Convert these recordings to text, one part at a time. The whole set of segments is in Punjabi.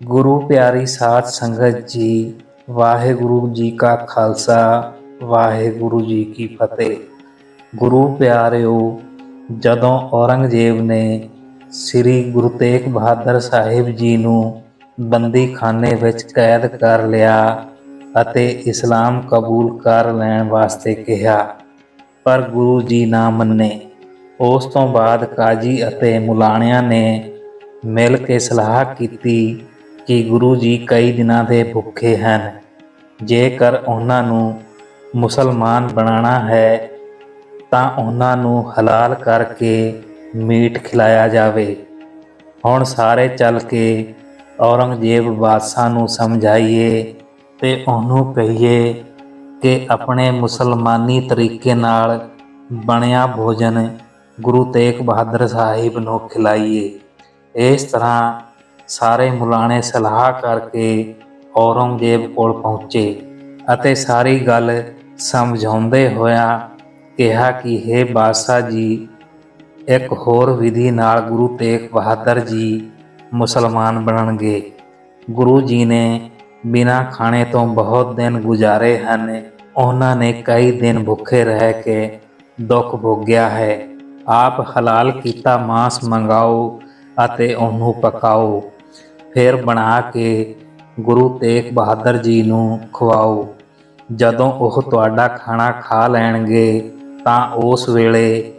ਗੁਰੂ ਪਿਆਰੀ ਸਾਧ ਸੰਗਤ ਜੀ, ਵਾਹਿਗੁਰੂ ਜੀ ਕਾ ਖਾਲਸਾ, ਵਾਹਿਗੁਰੂ ਜੀ ਕੀ ਫਤਿਹ। ਗੁਰੂ ਪਿਆਰਿਓ, ਜਦੋਂ ਔਰੰਗਜ਼ੇਬ ਨੇ ਸ੍ਰੀ ਗੁਰੂ ਤੇਗ ਬਹਾਦਰ ਸਾਹਿਬ ਜੀ ਨੂੰ ਬੰਦੀਖਾਨੇ ਵਿੱਚ ਕੈਦ ਕਰ ਲਿਆ ਅਤੇ ਇਸਲਾਮ ਕਬੂਲ ਕਰ ਲੈਣ ਵਾਸਤੇ ਕਿਹਾ, ਪਰ ਗੁਰੂ ਜੀ ਨਾ ਮੰਨੇ। ਉਸ ਤੋਂ ਬਾਅਦ ਕਾਜੀ ਅਤੇ ਮੁਲਾਣਿਆਂ ਨੇ ਮਿਲ ਕੇ ਸਲਾਹ ਕੀਤੀ ਕਿ ਗੁਰੂ ਜੀ ਕਈ ਦਿਨਾਂ ਦੇ ਭੁੱਖੇ ਹਨ। ਜੇਕਰ ਉਹਨਾਂ ਨੂੰ ਮੁਸਲਮਾਨ ਬਣਾਉਣਾ ਹੈ, ਤਾਂ ਉਹਨਾਂ ਨੂੰ ਹਲਾਲ ਕਰਕੇ ਮੀਟ ਖਿਲਾਇਆ ਜਾਵੇ। ਹੁਣ ਸਾਰੇ ਚੱਲ ਕੇ ਔਰੰਗਜ਼ੇਬ ਬਾਦਸ਼ਾਹ ਨੂੰ ਸਮਝਾਈਏ ਤੇ ਉਹਨੂੰ ਕਹੀਏ ਕਿ ਆਪਣੇ ਮੁਸਲਮਾਨੀ ਤਰੀਕੇ ਨਾਲ ਬਣਿਆ ਭੋਜਨ ਗੁਰੂ ਤੇਗ ਬਹਾਦਰ ਸਾਹਿਬ ਨੂੰ ਖਿਲਾਈਏ। ਇਸ ਤਰ੍ਹਾਂ ਸਾਰੇ ਮੁਲਾਣੇ ਸਲਾਹ ਕਰਕੇ ਔਰੰਗਜ਼ੇਬ ਕੋਲ ਪਹੁੰਚੇ ਅਤੇ ਸਾਰੀ ਗੱਲ ਸਮਝਾਉਂਦੇ ਹੋਇਆ ਕਿਹਾ ਕਿ हे ਬਾਦਸ਼ਾਹ ਜੀ, ਇੱਕ ਹੋਰ ਵਿਧੀ ਨਾਲ ਗੁਰੂ ਤੇਗ ਬਹਾਦਰ ਜੀ ਮੁਸਲਮਾਨ ਬਣਨਗੇ। ਗੁਰੂ ਜੀ ਨੇ ਬਿਨਾਂ ਖਾਣੇ ਤੋਂ ਬਹੁਤ ਦਿਨ ਗੁਜ਼ਾਰੇ ਹਨ। ਉਹਨਾਂ ਨੇ ਕਈ ਦਿਨ ਭੁੱਖੇ ਰਹਿ ਕੇ ਦੁੱਖ ਭੋਗਿਆ ਹੈ। ਆਪ ਹਲਾਲ ਕੀਤਾ ਮਾਸ ਮੰਗਾਓ ਅਤੇ ਉਹਨੂੰ ਪਕਾਓ। ਫਿਰ ਬਣਾ ਕੇ ਗੁਰੂ ਤੇਗ ਬਹਾਦਰ ਜੀ ਨੂੰ ਖਵਾਓ। ਜਦੋਂ ਉਹ ਤੁਹਾਡਾ ਖਾਣਾ ਖਾ ਲੈਣਗੇ, ਤਾਂ ਉਸ ਵੇਲੇ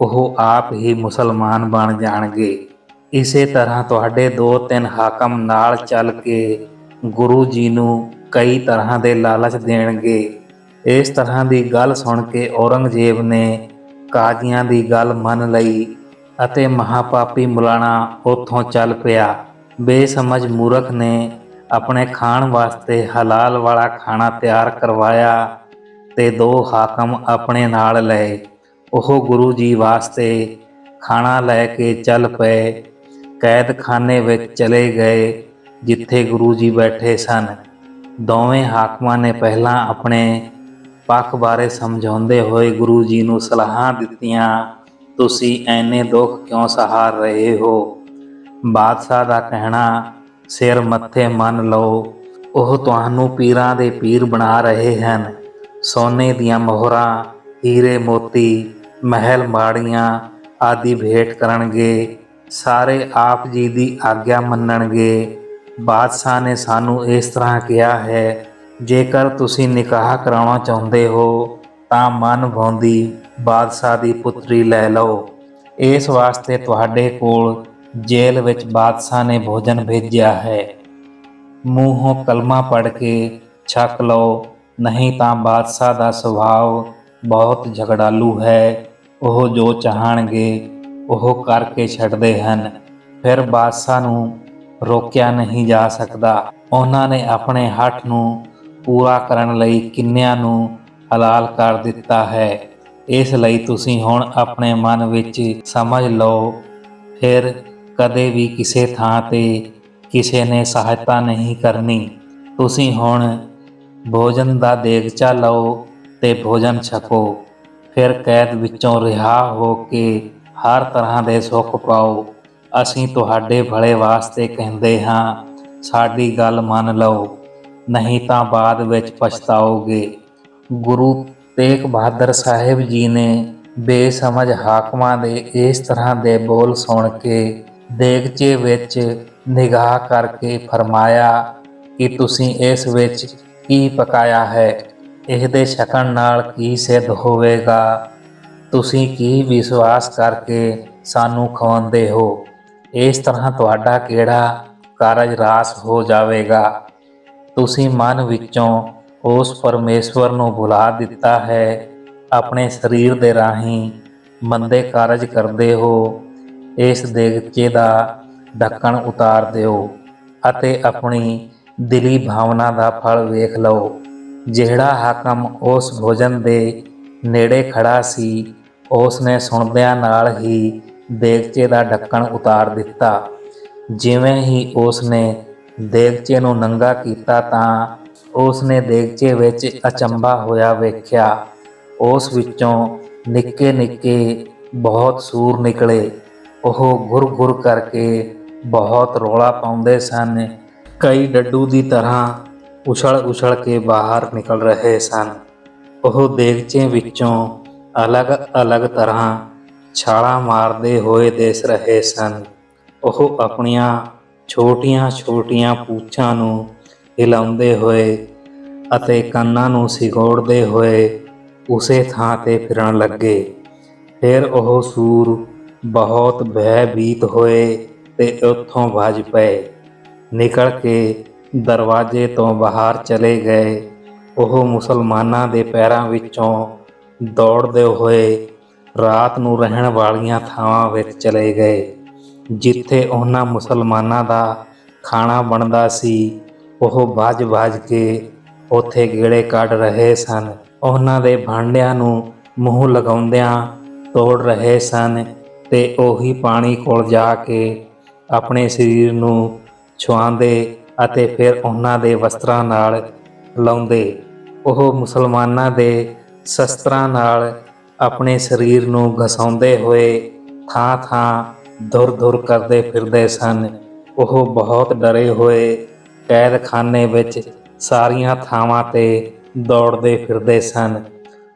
ਉਹ ਆਪ ਹੀ ਮੁਸਲਮਾਨ ਬਣ ਜਾਣਗੇ। ਇਸੇ ਤਰ੍ਹਾਂ ਤੁਹਾਡੇ ਦੋ ਤਿੰਨ ਹਾਕਮ ਨਾਲ ਚੱਲ ਕੇ ਗੁਰੂ ਜੀ ਨੂੰ ਕਈ ਤਰ੍ਹਾਂ ਦੇ ਲਾਲਚ ਦੇਣਗੇ। ਇਸ ਤਰ੍ਹਾਂ ਦੀ ਗੱਲ ਸੁਣ ਕੇ ਔਰੰਗਜ਼ੇਬ ਨੇ ਕਾਜ਼ੀਆਂ ਦੀ ਗੱਲ ਮੰਨ ਲਈ ਅਤੇ ਮਹਾਪਾਪੀ ਮੁਲਾਣਾ ਉੱਥੋਂ ਚੱਲ ਪਿਆ। ਬੇਸਮਝ ਮੂਰਖ ਨੇ ਆਪਣੇ ਖਾਣ ਵਾਸਤੇ ਹਲਾਲ ਵਾਲਾ ਖਾਣਾ ਤਿਆਰ ਕਰਵਾਇਆ ਤੇ ਦੋ ਹਾਕਮ ਆਪਣੇ ਨਾਲ ਲਏ। ਉਹ ਗੁਰੂ ਜੀ ਵਾਸਤੇ ਖਾਣਾ ਲੈ ਕੇ ਚੱਲ ਪਏ। ਕੈਦਖਾਨੇ ਵਿੱਚ ਚਲੇ ਗਏ, ਜਿੱਥੇ ਗੁਰੂ ਜੀ ਬੈਠੇ ਸਨ। ਦੋਵੇਂ ਹਾਕਮਾਂ ਨੇ ਪਹਿਲਾਂ ਆਪਣੇ ਪੱਖ ਬਾਰੇ ਸਮਝਾਉਂਦੇ ਹੋਏ ਗੁਰੂ ਜੀ ਨੂੰ ਸਲਾਹਾਂ ਦਿੱਤੀਆਂ, ਤੁਸੀਂ ਐਨੇ ਦੁੱਖ ਕਿਉਂ ਸਹਾਰ ਰਹੇ ਹੋ? ਬਾਦਸ਼ਾਹ ਦਾ ਕਹਿਣਾ, ਸਿਰ ਮੱਥੇ ਮੰਨ ਲਓ, ਉਹ ਤੁਹਾਨੂੰ ਪੀਰਾਂ ਦੇ ਪੀਰ ਬਣਾ ਰਹੇ ਹਨ। ਸੋਨੇ ਦੀਆਂ ਮੋਹਰਾਂ, ਹੀਰੇ ਮੋਤੀ, ਮਹਿਲ ਮਾੜੀਆਂ ਆਦਿ ਭੇਟ ਕਰਨਗੇ। ਸਾਰੇ ਆਪ ਜੀ ਦੀ ਆਗਿਆ ਮੰਨਣਗੇ। ਬਾਦਸ਼ਾਹ ਨੇ ਸਾਨੂੰ ਇਸ ਤਰ੍ਹਾਂ ਕਿਹਾ ਹੈ, ਜੇਕਰ ਤੁਸੀਂ ਨਿਕਾਹ ਕਰਾਉਣਾ ਚਾਹੁੰਦੇ ਹੋ, ਤਾਂ ਮਨ ਭਾਉਂਦੀ ਬਾਦਸ਼ਾਹ ਦੀ ਪੁੱਤਰੀ ਲੈ ਲਓ। ਇਸ ਵਾਸਤੇ ਤੁਹਾਡੇ ਕੋਲ ਜੇਲ੍ਹ ਵਿੱਚ ਬਾਦਸ਼ਾਹ ਨੇ ਭੋਜਨ ਭੇਜਿਆ ਹੈ। ਮੂੰਹੋਂ ਕਲਮਾ ਪੜ੍ਹ ਕੇ ਛਕ ਲਓ, ਨਹੀਂ ਤਾਂ ਬਾਦਸ਼ਾਹ ਦਾ ਸੁਭਾਅ ਬਹੁਤ ਝਗੜਾਲੂ ਹੈ। ਉਹ ਜੋ ਚਾਹਣਗੇ, ਉਹ ਕਰਕੇ ਛੱਡਦੇ ਹਨ। ਫਿਰ ਬਾਦਸ਼ਾਹ ਨੂੰ ਰੋਕਿਆ ਨਹੀਂ ਜਾ ਸਕਦਾ। ਉਹਨਾਂ ਨੇ ਆਪਣੇ ਹੱਠ ਨੂੰ ਪੂਰਾ ਕਰਨ ਲਈ ਕਿੰਨਿਆਂ ਨੂੰ ਹਲਾਲ ਕਰ ਦਿੱਤਾ ਹੈ। ਇਸ ਲਈ ਤੁਸੀਂ ਹੁਣ ਆਪਣੇ ਮਨ ਵਿੱਚ ਸਮਝ ਲਓ, ਫਿਰ ਕਦੇ ਵੀ ਕਿਸੇ ਥਾਂ ਤੇ ਕਿਸੇ ਨੇ ਸਹਾਇਤਾ ਨਹੀਂ ਕਰਨੀ। ਤੁਸੀਂ ਹੁਣ ਭੋਜਨ ਦਾ ਦੇਗਚਾ ਲਓ ਤੇ ਭੋਜਨ ਛਕੋ। ਫਿਰ ਕੈਦ ਵਿੱਚੋਂ ਰਿਹਾ ਹੋ ਕੇ ਹਰ ਤਰ੍ਹਾਂ ਦੇ ਸੁੱਖ ਪਾਓ। ਅਸੀਂ ਤੁਹਾਡੇ ਭਲੇ ਵਾਸਤੇ ਕਹਿੰਦੇ ਹਾਂ, ਸਾਡੀ ਗੱਲ ਮੰਨ ਲਓ। ਨਹੀਂ ਤਾਂ ਬਾਅਦ ਵਿੱਚ ਪਛਤਾਓਗੇ। ਗੁਰੂ ਤੇਗ ਬਹਾਦਰ ਸਾਹਿਬ ਜੀ ਨੇ ਬੇਸਮਝ ਹਾਕਮਾਂ ਦੇ ਇਸ ਤਰ੍ਹਾਂ ਦੇ ਬੋਲ ਸੁਣ ਕੇ ਦੇਗਚੇ ਵਿੱਚ ਨਿਗਾਹ ਕਰਕੇ ਫਰਮਾਇਆ ਕਿ ਤੁਸੀਂ ਇਸ ਵਿੱਚ ਕੀ ਪਕਾਇਆ ਹੈ? ਇਸ ਦੇ ਸ਼ਕਣ ਨਾਲ ਕੀ ਸਿੱਧ ਹੋਵੇਗਾ? ਤੁਸੀਂ ਕੀ ਵਿਸ਼ਵਾਸ ਕਰਕੇ ਸਾਨੂੰ ਖਵਾਉਂਦੇ ਹੋ? ਇਸ ਤਰ੍ਹਾਂ ਤੁਹਾਡਾ ਕਿਹੜਾ ਕਾਰਜ ਰਾਸ ਹੋ ਜਾਵੇਗਾ? ਤੁਸੀਂ ਮਨ ਵਿੱਚੋਂ ਉਸ ਪਰਮੇਸ਼ਵਰ ਨੂੰ ਬੁਲਾ ਦਿੱਤਾ ਹੈ, ਆਪਣੇ ਸਰੀਰ ਦੇ ਰਾਹੀਂ ਮੰਦੇ ਕਾਰਜ ਕਰਦੇ ਹੋ। ਇਸ ਦੇਗਚੇ ਦਾ ਢੱਕਣ ਉਤਾਰ ਦਿਓ ਅਤੇ ਆਪਣੀ ਦਿਲੀ ਭਾਵਨਾ ਦਾ ਫਲ ਵੇਖ ਲਓ। ਜਿਹੜਾ ਹਾਕਮ ਉਸ ਭੋਜਨ ਦੇ ਨੇੜੇ ਖੜਾ ਸੀ ਉਸ ਨੇ ਸੁਣਦਿਆਂ ਨਾਲ ਹੀ ਦੇਗਚੇ ਦਾ ਢੱਕਣ ਉਤਾਰ ਦਿੱਤਾ। ਜਿਵੇਂ ਹੀ ਉਸ ਨੇ ਦੇਗਚੇ ਨੂੰ ਨੰਗਾ ਕੀਤਾ ਤਾਂ ਉਸ ਨੇ ਦੇਗਚੇ ਵਿੱਚ ਅਚੰਭਾ ਹੋਇਆ ਵੇਖਿਆ। ਉਸ ਵਿੱਚੋਂ ਨਿੱਕੇ ਨਿੱਕੇ ਬਹੁਤ ਸੂਰ ਨਿਕਲੇ। ਉਹ ਗੁਰ ਗੁਰ ਕਰਕੇ ਬਹੁਤ ਰੋਲਾ ਪਾਉਂਦੇ ਸਨ। ਕਈ ਡੱਡੂ ਦੀ ਤਰ੍ਹਾਂ ਉਛਲ-ਉਛਲ ਕੇ ਬਾਹਰ ਨਿਕਲ ਰਹੇ ਸਨ। ਉਹ ਦੇਗਚੇ ਵਿੱਚੋਂ ਅਲੱਗ-ਅਲੱਗ ਤਰ੍ਹਾਂ ਛਾਲਾਂ ਮਾਰਦੇ ਹੋਏ ਦਿਸ ਰਹੇ ਸਨ। ਉਹ ਆਪਣੀਆਂ ਛੋਟੀਆਂ-ਛੋਟੀਆਂ ਪੂਛਾਂ ਨੂੰ ਹਿਲਾਉਂਦੇ ਹੋਏ ਅਤੇ ਕੰਨਾਂ ਨੂੰ ਸਿਗੋੜਦੇ ਹੋਏ ਉਸੇ ਥਾਂ ਤੇ ਫਿਰਨ ਲੱਗੇ। ਫਿਰ ਉਹ ਸੂਰ ਬਹੁਤ ਭੈਭੀਤ ਹੋਏ ਤੇ ਉੱਥੋਂ ਭੱਜ ਪਏ। ਨਿਕਲ ਕੇ ਦਰਵਾਜ਼ੇ ਤੋਂ ਬਾਹਰ ਚਲੇ ਗਏ। ਉਹ ਮੁਸਲਮਾਨਾਂ ਦੇ ਪੈਰਾਂ ਵਿੱਚੋਂ ਦੌੜਦੇ ਹੋਏ ਰਾਤ ਨੂੰ ਰਹਿਣ ਵਾਲੀਆਂ ਥਾਵਾਂ ਵਿੱਚ ਚਲੇ ਗਏ, ਜਿੱਥੇ ਉਹਨਾਂ ਮੁਸਲਮਾਨਾਂ ਦਾ ਖਾਣਾ ਬਣਦਾ ਸੀ। ਉਹ ਭੱਜ-ਭੱਜ ਕੇ ਉੱਥੇ ਗੇੜੇ ਕੱਢ ਰਹੇ ਸਨ। ਉਹਨਾਂ ਦੇ ਭਾਂਡਿਆਂ ਨੂੰ ਮੂੰਹ ਲਗਾਉਂਦਿਆਂ ਤੋੜ ਰਹੇ ਸਨ। ਤੇ ਉਹੀ ਪਾਣੀ ਕੋਲ ਜਾ ਕੇ ਆਪਣੇ ਸਰੀਰ ਨੂੰ ਛੁਆਉਂਦੇ ਅਤੇ ਫਿਰ ਉਹਨਾਂ ਦੇ ਵਸਤਰਾਂ ਨਾਲ ਲਾਉਂਦੇ। ਉਹ ਮੁਸਲਮਾਨਾਂ ਦੇ ਸ਼ਸਤਰਾਂ ਨਾਲ ਆਪਣੇ ਸਰੀਰ ਨੂੰ ਘਸਾਉਂਦੇ ਹੋਏ ਥਾਂ-ਥਾਂ ਦੁਰ-ਦੁਰ ਕਰਦੇ ਫਿਰਦੇ ਸਨ। ਉਹ ਬਹੁਤ ਡਰੇ ਹੋਏ ਕੈਦਖਾਨੇ ਵਿੱਚ ਸਾਰੀਆਂ ਥਾਵਾਂ ਤੇ ਦੌੜਦੇ ਫਿਰਦੇ ਸਨ।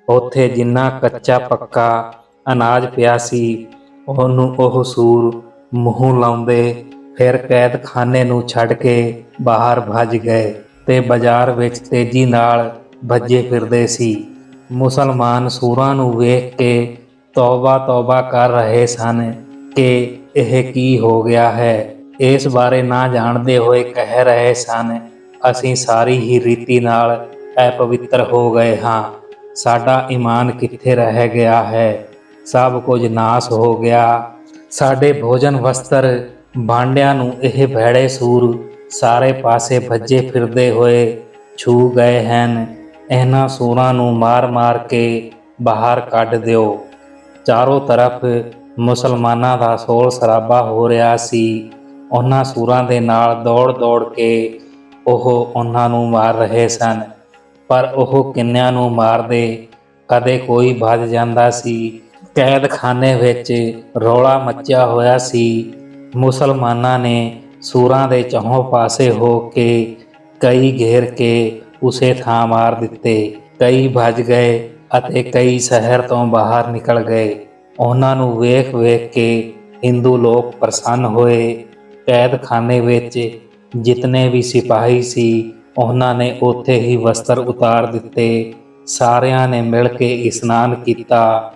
ਉੱਥੇ ਜਿੰਨਾ ਕੱਚਾ ਪੱਕਾ ਅਨਾਜ ਪਿਆ ਸੀ ਉਹਨੂੰ ਉਹ ਸੂਰ ਮੂੰਹ ਲਾਉਂਦੇ, ਫਿਰ ਕੈਦਖਾਨੇ ਨੂੰ ਛੱਡ ਕੇ ਬਾਹਰ ਭੱਜ ਗਏ ਤੇ ਬਾਜ਼ਾਰ ਵਿੱਚ ਤੇਜ਼ੀ ਨਾਲ ਭੱਜੇ ਫਿਰਦੇ ਸੀ। ਮੁਸਲਮਾਨ ਸੂਰਾਂ ਨੂੰ ਵੇਖ ਕੇ ਤੌਬਾ ਤੌਬਾ ਕਰ ਰਹੇ ਸਨ ਕਿ ਇਹ ਕੀ ਹੋ ਗਿਆ ਹੈ। ਇਸ ਬਾਰੇ ਨਾ ਜਾਣਦੇ ਹੋਏ ਕਹਿ ਰਹੇ ਸਨ, ਅਸੀਂ ਸਾਰੀ ਹੀ ਰੀਤੀ ਨਾਲ ਅਪਵਿੱਤਰ ਹੋ ਗਏ ਹਾਂ। ਸਾਡਾ ਈਮਾਨ ਕਿੱਥੇ ਰਹਿ ਗਿਆ ਹੈ? ਸਭ ਕੁਝ ਨਾਸ ਹੋ ਗਿਆ। ਸਾਡੇ ਭੋਜਨ ਵਸਤਰ ਬਾਂਡਿਆਂ ਨੂੰ ਇਹ ਭੈੜੇ ਸੂਰ ਸਾਰੇ ਪਾਸੇ ਭੱਜੇ ਫਿਰਦੇ ਹੋਏ ਛੂ ਗਏ ਹਨ। ਇਹਨਾਂ ਸੂਰਾਂ ਨੂੰ ਮਾਰ-ਮਾਰ ਕੇ ਬਾਹਰ ਕੱਢ ਦਿਓ। ਚਾਰੋਂ ਤਰਫ ਮੁਸਲਮਾਨਾਂ ਦਾ ਸੋਲ ਸਰਾਬਾ ਹੋ ਰਿਹਾ ਸੀ। ਉਹਨਾਂ ਸੂਰਾਂ ਦੇ ਨਾਲ ਦੌੜ-ਦੌੜ ਕੇ ਉਹ ਉਹਨਾਂ ਨੂੰ ਮਾਰ ਰਹੇ ਸਨ। ਪਰ ਉਹ ਕਿੰਨਿਆਂ ਨੂੰ ਮਾਰਦੇ, ਕਦੇ ਕੋਈ ਭੱਜ ਜਾਂਦਾ ਸੀ। ਕੈਦਖਾਨੇ ਵਿੱਚ ਰੌਲਾ ਮੱਚਿਆ ਹੋਇਆ ਸੀ। ਮੁਸਲਮਾਨਾਂ ਨੇ ਸੂਰਾਂ ਦੇ ਚਹੋਂ ਪਾਸੇ ਹੋ ਕੇ ਕਈ ਘੇਰ ਕੇ ਉਸੇ ਥਾਂ ਮਾਰ ਦਿੱਤੇ। ਕਈ ਭੱਜ ਗਏ ਅਤੇ ਕਈ ਸ਼ਹਿਰ ਤੋਂ ਬਾਹਰ ਨਿਕਲ ਗਏ। ਉਹਨਾਂ ਨੂੰ ਵੇਖ-ਵੇਖ ਕੇ ਹਿੰਦੂ ਲੋਕ ਪ੍ਰਸੰਨ ਹੋਏ। ਕੈਦਖਾਨੇ ਵਿੱਚ ਜਿਤਨੇ ਵੀ ਸਿਪਾਹੀ ਸੀ, ਉਹਨਾਂ ਨੇ ਉੱਥੇ ਹੀ ਵਸਤਰ ਉਤਾਰ ਦਿੱਤੇ। ਸਾਰਿਆਂ ਨੇ ਮਿਲ ਕੇ ਇਸ਼ਨਾਨ ਕੀਤਾ।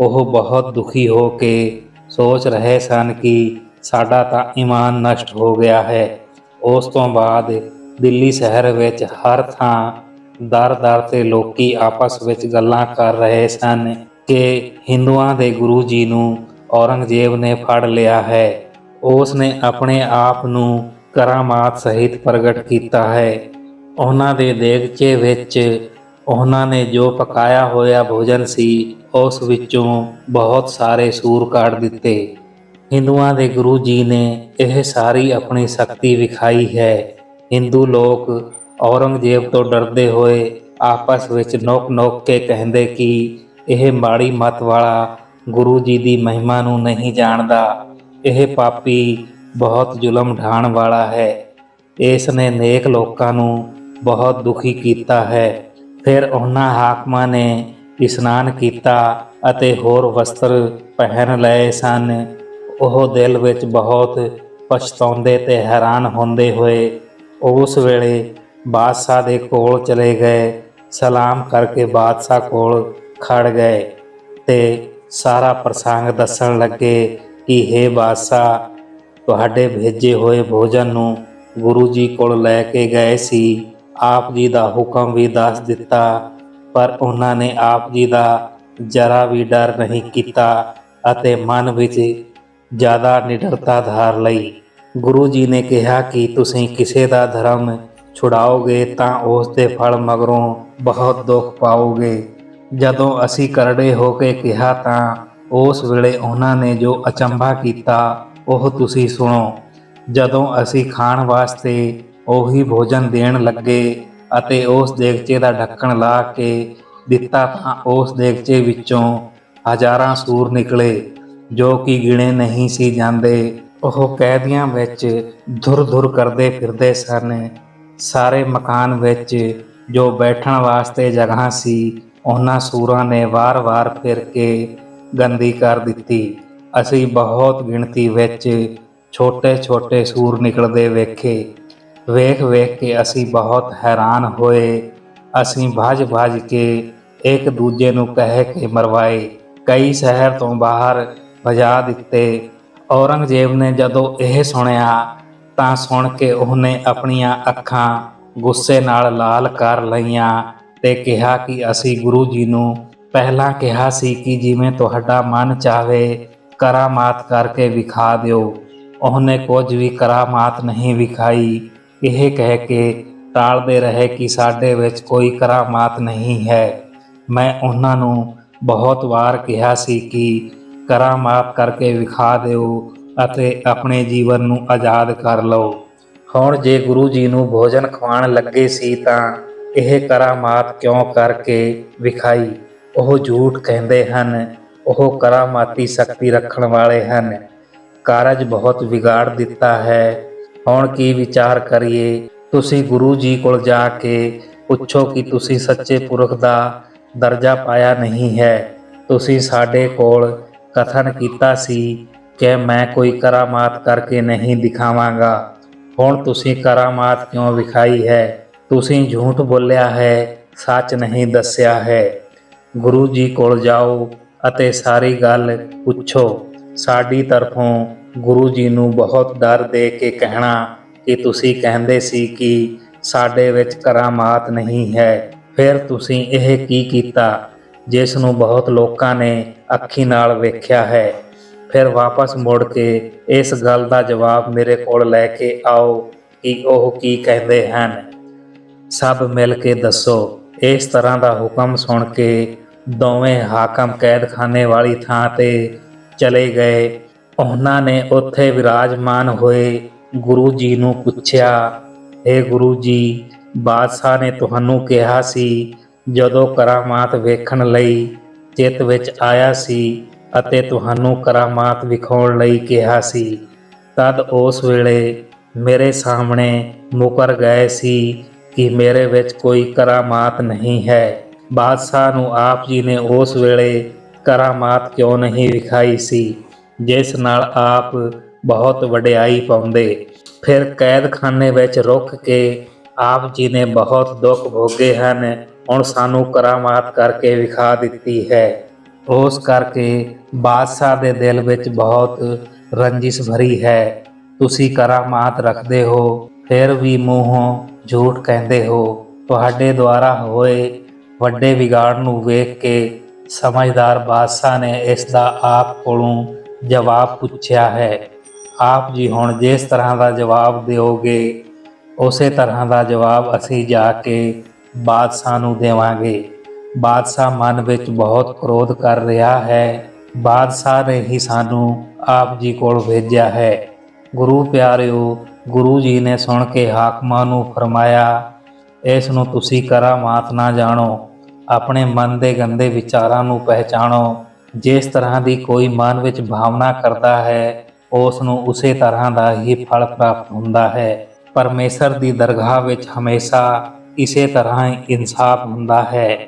ਉਹ ਬਹੁਤ ਦੁਖੀ ਹੋ ਕੇ ਸੋਚ ਰਹੇ ਸਨ ਕਿ ਸਾਡਾ ਤਾਂ ਈਮਾਨ ਨਸ਼ਟ ਹੋ ਗਿਆ ਹੈ। ਉਸ ਤੋਂ ਬਾਅਦ ਦਿੱਲੀ ਸ਼ਹਿਰ ਵਿੱਚ ਹਰ ਥਾਂ ਦਰ-ਦਰ ਤੇ ਲੋਕੀ ਆਪਸ ਵਿੱਚ ਗੱਲਾਂ ਕਰ ਰਹੇ ਸਨ ਕਿ ਹਿੰਦੂਆਂ ਦੇ ਗੁਰੂ ਜੀ ਨੂੰ ਔਰੰਗਜ਼ੇਬ ਨੇ ਫੜ ਲਿਆ ਹੈ। ਉਸ ਨੇ ਆਪਣੇ ਆਪ ਨੂੰ ਕਰਾਮਾਤ ਸਹਿਤ ਪ੍ਰਗਟ ਕੀਤਾ ਹੈ। ਉਹਨਾਂ ਦੇ ਦੇਗਚੇ ਵਿੱਚ ਉਹਨਾਂ ਨੇ ਜੋ ਪਕਾਇਆ ਹੋਇਆ ਭੋਜਨ ਸੀ, ਉਸ ਵਿੱਚੋਂ ਬਹੁਤ ਸਾਰੇ ਸੂਰ ਕਾੜ ਦਿੱਤੇ। ਹਿੰਦੂਆਂ ਦੇ ਗੁਰੂ ਜੀ ਨੇ ਇਹ ਸਾਰੀ ਆਪਣੀ ਸ਼ਕਤੀ ਵਿਖਾਈ ਹੈ। ਹਿੰਦੂ ਲੋਕ ਔਰੰਗਜ਼ੇਬ ਤੋਂ ਡਰਦੇ ਹੋਏ ਆਪਸ ਵਿੱਚ ਨੋਕ-ਨੋਕ ਕੇ ਕਹਿੰਦੇ ਕਿ ਇਹ ਮਾੜੀ ਮਤ ਵਾਲਾ ਗੁਰੂ ਜੀ ਦੀ ਮਹਿਮਾ ਨੂੰ ਨਹੀਂ ਜਾਣਦਾ। ਇਹ ਪਾਪੀ ਬਹੁਤ ਜ਼ੁਲਮ ਢਾਣ ਵਾਲਾ ਹੈ। ਇਸ ਨੇ ਨੇਕ ਲੋਕਾਂ ਨੂੰ ਬਹੁਤ ਦੁਖੀ ਕੀਤਾ ਹੈ। ਫਿਰ ਉਹਨਾਂ ਹਾਕਮਾਂ ਨੇ ਇਸ਼ਨਾਨ ਕੀਤਾ ਅਤੇ ਹੋਰ ਵਸਤਰ ਪਹਿਨ ਲਏ ਸਨ। ਉਹ ਦਿਲ ਵਿੱਚ ਬਹੁਤ ਪਛਤਾਉਂਦੇ ਤੇ ਹੈਰਾਨ ਹੁੰਦੇ ਹੋਏ ਉਸ ਵੇਲੇ ਬਾਦਸ਼ਾਹ ਦੇ ਕੋਲ ਚਲੇ ਗਏ, ਸਲਾਮ ਕਰਕੇ ਬਾਦਸ਼ਾਹ ਕੋਲ ਖੜ ਗਏ ਤੇ ਸਾਰਾ ਪ੍ਰਸੰਗ ਦੱਸਣ ਲੱਗੇ ਕਿ हे ਬਾਦਸ਼ਾਹ, ਤੁਹਾਡੇ ਭੇਜੇ ਹੋਏ ਭੋਜਨ ਨੂੰ ਗੁਰੂ ਜੀ ਕੋਲ ਲੈ ਕੇ ਗਏ ਸੀ। ਆਪ ਜੀ ਦਾ ਹੁਕਮ ਵੀ ਦੱਸ ਦਿੱਤਾ, ਪਰ ਉਹਨਾਂ ਨੇ ਆਪ ਜੀ ਦਾ ਜਰਾ ਵੀ ਡਰ ਨਹੀਂ ਕੀਤਾ ਅਤੇ ਮਨ ਵਿੱਚ ਜ਼ਿਆਦਾ ਨਿਡਰਤਾ ਧਾਰ ਲਈ। ਗੁਰੂ ਜੀ ਨੇ ਕਿਹਾ ਕਿ ਤੁਸੀਂ ਕਿਸੇ ਦਾ ਧਰਮ ਛੁਡਾਓਗੇ ਤਾਂ ਉਸ ਦੇ ਫਲ ਮਗਰੋਂ ਬਹੁਤ ਦੁੱਖ ਪਾਓਗੇ। ਜਦੋਂ ਅਸੀਂ ਕਰੜੇ ਹੋ ਕੇ ਕਿਹਾ ਤਾਂ ਉਸ ਵੇਲੇ ਉਹਨਾਂ ਨੇ ਜੋ ਅਚੰਭਾ ਕੀਤਾ, ਉਹ ਤੁਸੀਂ ਸੁਣੋ। ਜਦੋਂ ਅਸੀਂ ਖਾਣ ਵਾਸਤੇ ਉਹੀ ਭੋਜਨ ਦੇਣ ਲੱਗੇ ਅਤੇ ਉਸ ਦੇਗਚੇ ਦਾ ਢੱਕਣ ਲਾ ਕੇ ਦਿੱਤਾ ਤਾਂ ਉਸ ਦੇਗਚੇ ਵਿੱਚੋਂ ਹਜ਼ਾਰਾਂ ਸੂਰ ਨਿਕਲੇ, ਜੋ ਕਿ ਗਿਣੇ ਨਹੀਂ ਸੀ ਜਾਂਦੇ। ਉਹ ਕੈਦੀਆਂ ਵਿੱਚ ਧੁਰ-ਧੁਰ ਕਰਦੇ ਫਿਰਦੇ ਸਨ। ਸਾਰੇ ਮਕਾਨ ਵਿੱਚ ਜੋ ਬੈਠਣ ਵਾਸਤੇ ਜਗ੍ਹਾ ਸੀ, ਉਹਨਾਂ ਸੂਰਾਂ ਨੇ ਵਾਰ-ਵਾਰ ਫਿਰ ਕੇ ਗੰਦੀ ਕਰ ਦਿੱਤੀ। ਅਸੀਂ ਬਹੁਤ ਗਿਣਤੀ ਵਿੱਚ ਛੋਟੇ-ਛੋਟੇ ਸੂਰ ਨਿਕਲਦੇ ਵੇਖੇ। ਵੇਖ-ਵੇਖ ਕੇ ਅਸੀਂ ਬਹੁਤ ਹੈਰਾਨ ਹੋਏ। ਅਸੀਂ ਭੱਜ-ਭੱਜ ਕੇ ਇੱਕ ਦੂਜੇ ਨੂੰ ਕਹਿ ਕੇ ਮਰਵਾਏ। ਕਈ ਸ਼ਹਿਰ ਤੋਂ ਬਾਹਰ ਭਜਾ ਦਿੱਤੇ। ਔਰੰਗਜ਼ੇਬ ਨੇ ਜਦੋਂ ਇਹ ਸੁਣਿਆ ਤਾਂ ਸੁਣ ਕੇ ਉਹਨੇ ਆਪਣੀਆਂ ਅੱਖਾਂ ਗੁੱਸੇ ਨਾਲ ਲਾਲ ਕਰ ਲਈਆਂ ਤੇ ਕਿਹਾ ਕਿ ਅਸੀਂ ਗੁਰੂ ਜੀ ਨੂੰ ਪਹਿਲਾਂ ਕਿਹਾ ਸੀ ਕਿ ਜਿਵੇਂ ਤੁਹਾਡਾ ਮਨ ਚਾਵੇ ਕਰਾਮਾਤ ਕਰਕੇ ਵਿਖਾ ਦਿਓ। ਉਹਨੇ ਕੁਝ ਵੀ ਕਰਾਮਾਤ ਨਹੀਂ ਵਿਖਾਈ। ਇਹ ਕਹਿ ਕੇ ਟਾਲਦੇ ਰਹੇ ਕਿ ਸਾਡੇ ਵਿੱਚ ਕੋਈ ਕਰਾਮਾਤ ਨਹੀਂ ਹੈ। ਮੈਂ ਉਹਨਾਂ ਨੂੰ ਬਹੁਤ ਵਾਰ ਕਿਹਾ ਸੀ ਕਿ ਕਰਾਮਾਤ ਕਰਕੇ ਵਿਖਾ ਦਿਓ ਅਤੇ ਆਪਣੇ ਜੀਵਨ ਨੂੰ ਆਜ਼ਾਦ ਕਰ ਲਓ। ਹੁਣ ਜੇ ਗੁਰੂ ਜੀ ਨੂੰ ਭੋਜਨ ਖਵਾਉਣ ਲੱਗੇ ਸੀ ਤਾਂ ਇਹ ਕਰਾਮਾਤ ਕਿਉਂ ਕਰਕੇ ਵਿਖਾਈ? ਉਹ ਝੂਠ ਕਹਿੰਦੇ ਹਨ, ਉਹ ਕਰਾਮਾਤੀ ਸ਼ਕਤੀ ਰੱਖਣ ਵਾਲੇ ਹਨ। ਕਾਰਜ ਬਹੁਤ ਵਿਗਾੜ ਦਿੱਤਾ ਹੈ। ਹੁਣ ਕੀ ਵਿਚਾਰ ਕਰੀਏ? ਤੁਸੀਂ ਗੁਰੂ ਜੀ ਕੋਲ ਜਾ ਕੇ ਪੁੱਛੋ ਕਿ ਤੁਸੀਂ ਸੱਚੇ ਪੁਰਖ ਦਾ ਦਰਜਾ ਪਾਇਆ ਨਹੀਂ ਹੈ। ਤੁਸੀਂ ਸਾਡੇ ਕੋਲ ਕਥਨ ਕੀਤਾ ਸੀ ਕਿ ਮੈਂ ਕੋਈ ਕਰਾਮਾਤ ਕਰਕੇ ਨਹੀਂ ਦਿਖਾਵਾਂਗਾ। ਹੁਣ ਤੁਸੀਂ ਕਰਾਮਾਤ ਕਿਉਂ ਵਿਖਾਈ ਹੈ? ਤੁਸੀਂ ਝੂਠ ਬੋਲਿਆ ਹੈ, ਸੱਚ ਨਹੀਂ ਦੱਸਿਆ ਹੈ। ਗੁਰੂ ਜੀ ਕੋਲ ਜਾਓ ਅਤੇ ਸਾਰੀ ਗੱਲ ਪੁੱਛੋ। ਸਾਡੀ ਤਰਫੋਂ ਗੁਰੂ ਜੀ ਨੂੰ ਬਹੁਤ ਡਰ ਦੇ ਕੇ ਕਹਿਣਾ ਕਿ ਤੁਸੀਂ ਕਹਿੰਦੇ ਸੀ ਕਿ ਸਾਡੇ ਵਿੱਚ ਕਰਾਮਾਤ ਨਹੀਂ ਹੈ। ਫਿਰ ਤੁਸੀਂ ਇਹ ਕੀ ਕੀਤਾ? ਜਿਸ ਨੂੰ ਬਹੁਤ ਲੋਕਾਂ ਨੇ ਅੱਖੀ ਨਾਲ ਵੇਖਿਆ ਹੈ। ਫਿਰ ਵਾਪਸ ਮੁੜ ਕੇ ਇਸ ਗੱਲ ਦਾ ਜਵਾਬ ਮੇਰੇ ਕੋਲ ਲੈ ਕੇ ਆਓ ਕਿ ਉਹ ਕੀ ਕਹਿੰਦੇ ਹਨ। ਸਭ ਮਿਲ ਕੇ ਦੱਸੋ। ਇਸ ਤਰ੍ਹਾਂ ਦਾ ਹੁਕਮ ਸੁਣ ਕੇ ਦੋਵੇਂ ਹਾਕਮ ਕੈਦਖਾਨੇ ਵਾਲੀ ਥਾਂ ਤੇ ਚਲੇ ਗਏ। ਉਹਨਾਂ ਨੇ ਉੱਥੇ ਵਿਰਾਜਮਾਨ ਹੋਏ। ਗੁਰੂ ਜੀ ਨੂੰ ਪੁੱਛਿਆ ਏ ਗੁਰੂ ਜੀ, ਬਾਦਸ਼ਾਹ ਨੇ ਤੁਹਾਨੂੰ ਕਿਹਾ ਸੀ, ਜਦੋਂ ਕਰਾਮਾਤ ਵੇਖਣ ਲਈ ਚਿੱਤ ਵਿੱਚ ਆਇਆ ਸੀ ਅਤੇ ਤੁਹਾਨੂੰ ਕਰਾਮਾਤ ਵਿਖਾਉਣ ਲਈ ਕਿਹਾ ਸੀ, ਤਦ ਉਸ ਵੇਲੇ ਮੇਰੇ ਸਾਹਮਣੇ ਮੁਕਰ ਗਏ ਸੀ ਕਿ ਮੇਰੇ ਵਿੱਚ ਕੋਈ ਕਰਾਮਾਤ ਨਹੀਂ ਹੈ। ਬਾਦਸ਼ਾਹ ਨੂੰ ਆਪ ਜੀ ਨੇ ਉਸ ਵੇਲੇ ਕਰਾਮਾਤ ਕਿਉਂ ਨਹੀਂ ਵਿਖਾਈ ਸੀ? ਜਿਸ ਨਾਲ ਆਪ ਬਹੁਤ ਵਡਿਆਈ ਪਾਉਂਦੇ। ਫਿਰ ਕੈਦਖਾਨੇ ਵਿੱਚ ਰੁਕ ਕੇ ਆਪ ਜੀ ਨੇ ਬਹੁਤ ਦੁੱਖ ਭੋਗੇ ਹਨ। ਹੁਣ ਸਾਨੂੰ ਕਰਾਮਾਤ ਕਰਕੇ ਵਿਖਾ ਦਿੱਤੀ ਹੈ। ਉਸ ਕਰਕੇ ਬਾਦਸ਼ਾਹ ਦੇ ਦਿਲ ਵਿੱਚ ਬਹੁਤ ਰੰਜਿਸ਼ ਭਰੀ ਹੈ। ਤੁਸੀਂ ਕਰਾਮਾਤ ਰੱਖਦੇ ਹੋ, ਫਿਰ ਵੀ ਮੂੰਹੋਂ ਝੂਠ ਕਹਿੰਦੇ ਹੋ। ਤੁਹਾਡੇ ਦੁਆਰਾ ਹੋਏ ਵੱਡੇ ਵਿਗਾੜ ਨੂੰ ਵੇਖ ਕੇ ਸਮਝਦਾਰ ਬਾਦਸ਼ਾਹ ਨੇ ਇਸ ਦਾ ਆਪ ਕੋਲੋਂ ਜਵਾਬ ਪੁੱਛਿਆ ਹੈ। ਆਪ ਜੀ ਹੁਣ ਜਿਸ ਤਰ੍ਹਾਂ ਦਾ ਜਵਾਬ ਦਿਓਗੇ, ਉਸੇ ਤਰ੍ਹਾਂ ਦਾ ਜਵਾਬ ਅਸੀਂ ਜਾ ਕੇ ਬਾਦਸ਼ਾਹ ਨੂੰ ਦੇਵਾਂਗੇ। ਬਾਦਸ਼ਾਹ ਮਨ ਵਿੱਚ ਬਹੁਤ ਕ੍ਰੋਧ ਕਰ ਰਿਹਾ ਹੈ। ਬਾਦਸ਼ਾਹ ਨੇ ਹੀ ਸਾਨੂੰ ਆਪ ਜੀ ਕੋਲ ਭੇਜਿਆ ਹੈ। ਗੁਰੂ ਪਿਆਰਿਓ, ਗੁਰੂ ਜੀ ਨੇ ਸੁਣ ਕੇ ਹਾਕਮਾਂ ਨੂੰ ਫਰਮਾਇਆ, ਇਸ ਨੂੰ ਤੁਸੀਂ ਕਰਾਮਾਤ ਨਾ ਜਾਣੋ। ਆਪਣੇ ਮਨ ਦੇ ਗੰਦੇ ਵਿਚਾਰਾਂ ਨੂੰ ਪਹਿਚਾਣੋ। ਜਿਸ ਤਰ੍ਹਾਂ ਦੀ ਕੋਈ ਮਨ ਵਿੱਚ ਭਾਵਨਾ ਕਰਦਾ ਹੈ, ਉਸ ਨੂੰ ਉਸੇ ਤਰ੍ਹਾਂ ਦਾ ਹੀ ਫਲ ਪ੍ਰਾਪਤ ਹੁੰਦਾ ਹੈ। ਪਰਮੇਸ਼ਰ ਦੀ ਦਰਗਾਹ ਵਿੱਚ ਹਮੇਸ਼ਾ ਇਸੇ ਤਰ੍ਹਾਂ ਹੀ ਇਨਸਾਫ ਹੁੰਦਾ ਹੈ।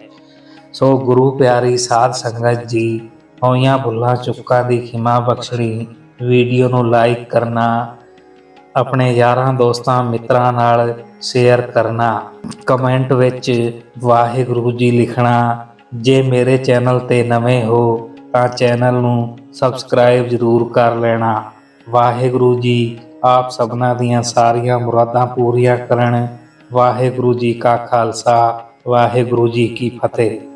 ਸੋ ਗੁਰੂ ਪਿਆਰੀ ਸਾਧ ਸੰਗਤ ਜੀ, ਹੋਈਆਂ ਭੁੱਲਾਂ ਚੁੱਕਾਂ ਦੀ ਖਿਮਾ ਬਖਸ਼ਣੀ, ਵੀਡੀਓ ਨੂੰ ਲਾਈਕ ਕਰਨਾ, ਆਪਣੇ ਯਾਰਾਂ ਦੋਸਤਾਂ ਮਿੱਤਰਾਂ ਨਾਲ ਸ਼ੇਅਰ ਕਰਨਾ, ਕਮੈਂਟ ਵਿੱਚ ਵਾਹਿਗੁਰੂ ਜੀ ਲਿਖਣਾ, ਜੇ ਮੇਰੇ ਚੈਨਲ ਤੇ ਨਵੇਂ ਹੋ ਤਾਂ ਚੈਨਲ ਨੂੰ ਸਬਸਕ੍ਰਾਈਬ ਜ਼ਰੂਰ ਕਰ ਲੈਣਾ। ਵਾਹਿਗੁਰੂ ਜੀ ਆਪ ਸਭਨਾਂ ਦੀਆਂ ਸਾਰੀਆਂ ਮੁਰਾਦਾਂ ਪੂਰੀਆਂ ਕਰਨ। ਵਾਹਿਗੁਰੂ ਜੀ ਕਾ ਖਾਲਸਾ, ਵਾਹਿਗੁਰੂ ਜੀ ਕੀ ਫਤਿਹ।